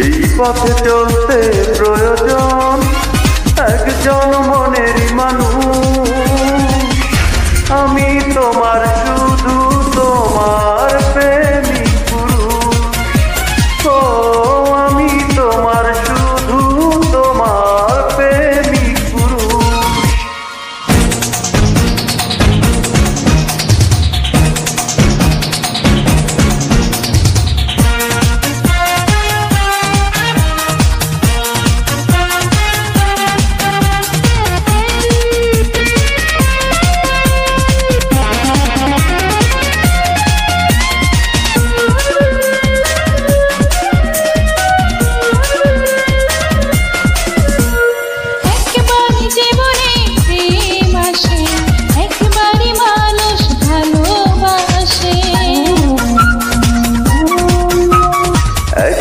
এই পথে চলতে প্রয়োজন। একজন মনেরই মানুষ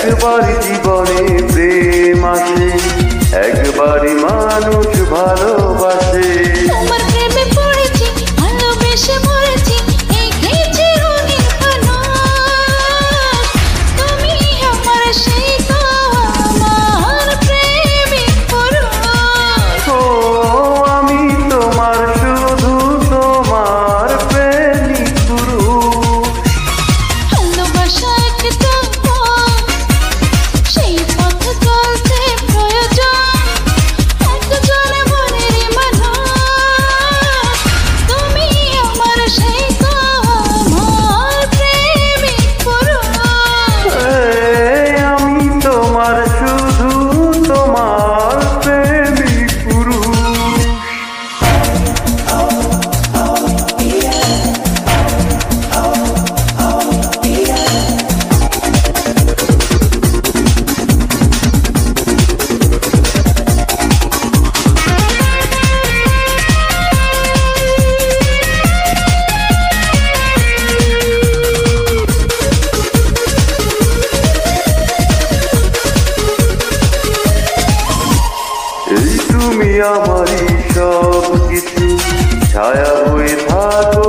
একবার জীবনে প্রেম আছে একবারই মানুষ ভালোবাসে। তুমি আমারই সব কিছু ছায়া হয়ে থাকো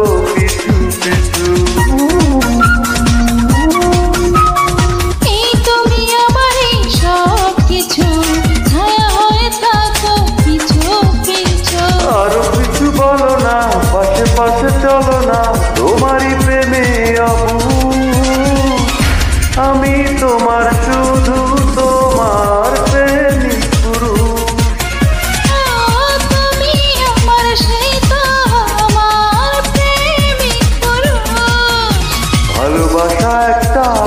like stars.